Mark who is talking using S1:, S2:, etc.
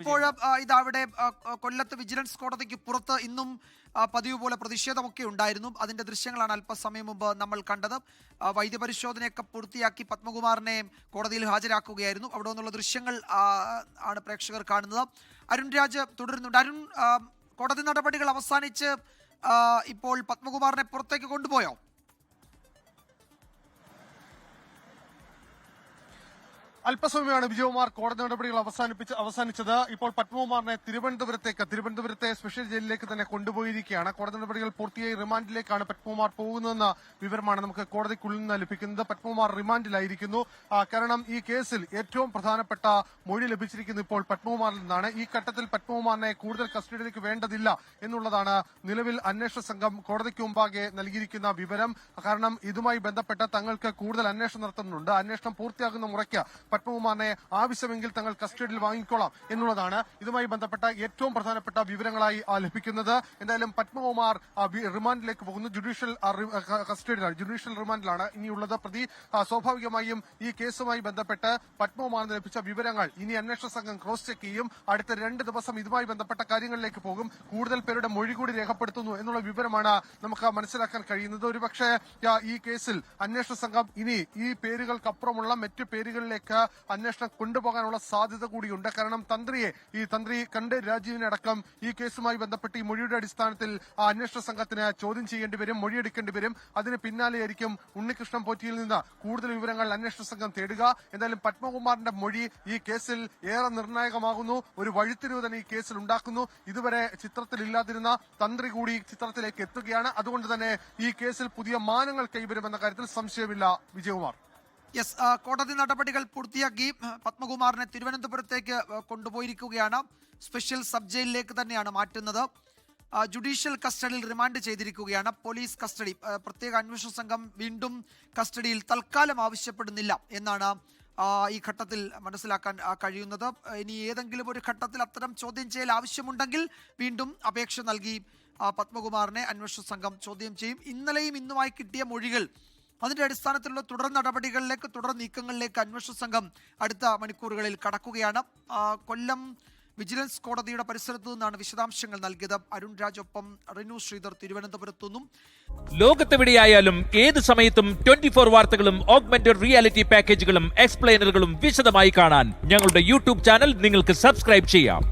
S1: ഇപ്പോൾ ഇതവിടെ കൊല്ലത്ത് വിജിലൻസ് കോടതിക്ക് പുറത്ത് ഇന്നും പതിവ് പോലെ പ്രതിഷേധമൊക്കെ ഉണ്ടായിരുന്നു. അതിന്റെ ദൃശ്യങ്ങളാണ് അല്പസമയം മുമ്പ് നമ്മൾ കണ്ടത്. വൈദ്യപരിശോധനയൊക്കെ പൂർത്തിയാക്കി പത്മകുമാറിനെ കോടതിയിൽ ഹാജരാക്കുകയായിരുന്നു. അവിടെ നിന്നുള്ള ദൃശ്യങ്ങൾ ആണ് പ്രേക്ഷകർ കാണുന്നത്. അരുൺ രാജ് തുടരുന്നുണ്ട്. അരുൺ കോടതി നടപടികൾ അവസാനിച്ച് ഇപ്പോൾ പത്മകുമാറിനെ പുറത്തേക്ക് കൊണ്ടുപോയോ?
S2: അല്പസമയമാണ് വിജയകുമാർ കോടതി നടപടികൾ അവസാനിപ്പിച്ച് അവസാനിച്ചത്. ഇപ്പോൾ പത്മകുമാറിനെ തിരുവനന്തപുരത്തേക്ക് തിരുവനന്തപുരത്തെ സ്പെഷ്യൽ ജയിലിലേക്ക് തന്നെ കൊണ്ടുപോയിരിക്കുകയാണ്. കോടതി നടപടികൾ പൂർത്തിയായി റിമാൻഡിലേക്കാണ് പത്മകുമാർ പോകുന്നതെന്ന വിവരമാണ് നമുക്ക് കോടതിക്കുള്ളിൽ നിന്ന് ലഭിക്കുന്നത്. പത്മകുമാർ റിമാൻഡിലായിരിക്കുന്നു. കാരണം ഈ കേസിൽ ഏറ്റവും പ്രധാനപ്പെട്ട മൊഴി ലഭിച്ചിരിക്കുന്നത് ഇപ്പോൾ പത്മകുമാറിൽ നിന്നാണ്. ഈ ഘട്ടത്തിൽ പത്മകുമാറിനെ കൂടുതൽ കസ്റ്റഡിയിലേക്ക് വേണ്ടതില്ല എന്നുള്ളതാണ് നിലവിൽ അന്വേഷണ സംഘം കോടതിക്ക് മുമ്പാകെ നൽകിയിരിക്കുന്ന വിവരം. കാരണം ഇതുമായി ബന്ധപ്പെട്ട് തങ്ങൾക്ക് കൂടുതൽ അന്വേഷണം നടത്തുന്നുണ്ട്. അന്വേഷണം പൂർത്തിയാകുന്ന മുറയ്ക്ക് പത്മകുമാറിനെ ആവശ്യമെങ്കിൽ തങ്ങൾ കസ്റ്റഡിയിൽ വാങ്ങിക്കോളാം എന്നുള്ളതാണ് ഇതുമായി ബന്ധപ്പെട്ട ഏറ്റവും പ്രധാനപ്പെട്ട വിവരങ്ങളായി ലഭിക്കുന്നത് എന്തായാലും പത്മകുമാർ റിമാൻഡിലേക്ക് പോകുന്നു. ജുഡീഷ്യൽ കസ്റ്റഡിയിലാണ്. ജുഡീഷ്യൽ റിമാൻഡിലാണ് ഇനിയുള്ളത്. പ്രതി സ്വാഭാവികമായും ഈ കേസുമായി ബന്ധപ്പെട്ട് പത്മകുമാറിന് ലഭിച്ച വിവരങ്ങൾ ഇനി അന്വേഷണ സംഘം ക്രോസ് ചെക്ക് ചെയ്യും. അടുത്ത രണ്ട് ദിവസം ഇതുമായി ബന്ധപ്പെട്ട കാര്യങ്ങളിലേക്ക് പോകും. കൂടുതൽ പേരുടെ മൊഴി കൂടി രേഖപ്പെടുത്തുന്നു എന്നുള്ള വിവരമാണ് നമുക്ക് മനസ്സിലാക്കാൻ കഴിയുന്നത്. ഒരുപക്ഷെ ഈ കേസിൽ അന്വേഷണ സംഘം ഇനി ഈ പേരുകൾക്കപ്പുറമുള്ള മറ്റു പേരുകളിലേക്ക് അന്വേഷണം കൊണ്ടുപോകാനുള്ള സാധ്യത കൂടിയുണ്ട്. കാരണം തന്ത്രിയെ ഈ തന്ത്രി കണ്ട് രാജീവിനടക്കം ഈ കേസുമായി ബന്ധപ്പെട്ട് ഈ മൊഴിയുടെ അടിസ്ഥാനത്തിൽ ആ അന്വേഷണ സംഘത്തിന് ചോദ്യം ചെയ്യേണ്ടി വരും മൊഴിയെടുക്കേണ്ടി വരും. അതിന് പിന്നാലെയായിരിക്കും ഉണ്ണികൃഷ്ണൻ പോറ്റിയിൽ നിന്ന് കൂടുതൽ വിവരങ്ങൾ അന്വേഷണ സംഘം തേടുക. എന്തായാലും പത്മകുമാറിന്റെ മൊഴി ഈ കേസിൽ ഏറെ നിർണായകമാകുന്നു. ഒരു വഴിത്തിരിവ് തന്നെ ഈ കേസിൽ ഉണ്ടാക്കുന്നു. ഇതുവരെ ചിത്രത്തിലില്ലാതിരുന്ന തന്ത്രി കൂടി ചിത്രത്തിലേക്ക് എത്തുകയാണ്. അതുകൊണ്ട് തന്നെ ഈ കേസിൽ പുതിയ മാനങ്ങൾ കൈവരുമെന്ന കാര്യത്തിൽ സംശയമില്ല വിജയകുമാർ.
S1: യെസ് കോടതി നടപടികൾ പൂർത്തിയാക്കി പത്മകുമാറിനെ തിരുവനന്തപുരത്തേക്ക് കൊണ്ടുപോയിരിക്കുകയാണ്. സ്പെഷ്യൽ സബ് ജയിലിലേക്ക് തന്നെയാണ് മാറ്റുന്നത്. ജുഡീഷ്യൽ കസ്റ്റഡിയിൽ റിമാൻഡ് ചെയ്തിരിക്കുകയാണ്. പോലീസ് കസ്റ്റഡി പ്രത്യേക അന്വേഷണ സംഘം വീണ്ടും കസ്റ്റഡിയിൽ തൽക്കാലം ആവശ്യപ്പെടുന്നില്ല എന്നാണ് ഈ ഘട്ടത്തിൽ മനസ്സിലാക്കാൻ കഴിയുന്നത്. ഇനി ഏതെങ്കിലും ഒരു ഘട്ടത്തിൽ അത്തരം ചോദ്യം ചെയ്യൽ ആവശ്യമുണ്ടെങ്കിൽ വീണ്ടും അപേക്ഷ നൽകി പത്മകുമാറിനെ അന്വേഷണ സംഘം ചോദ്യം ചെയ്യും. ഇന്നലെയും ഇന്നുമായി കിട്ടിയ മൊഴികൾ അതിന്റെ അടിസ്ഥാനത്തിലുള്ള തുടർ നടപടികളിലേക്ക് തുടർ നീക്കങ്ങളിലേക്ക് അന്വേഷണ സംഘം അടുത്ത മണിക്കൂറുകളിൽ കടക്കുകയാണ്. കൊല്ലം വിജിലൻസ് കോടതിയുടെ പരിസരത്തു നിന്നാണ് വിശദാംശങ്ങൾ നൽകിയത്. അരുൺ ഒപ്പം റിനു ശ്രീധർ തിരുവനന്തപുരത്തു നിന്നും
S3: ലോകത്തെവിടെയായാലും ഏത് സമയത്തും ട്വന്റി ഫോർ വാർത്തകളും ഓഗ്മെന്റഡ് റിയാലിറ്റി പാക്കേജുകളും എക്സ്പ്ലെയിനറുകളും വിശദമായി കാണാൻ ഞങ്ങളുടെ യൂട്യൂബ് ചാനൽ നിങ്ങൾക്ക് സബ്സ്ക്രൈബ് ചെയ്യാം.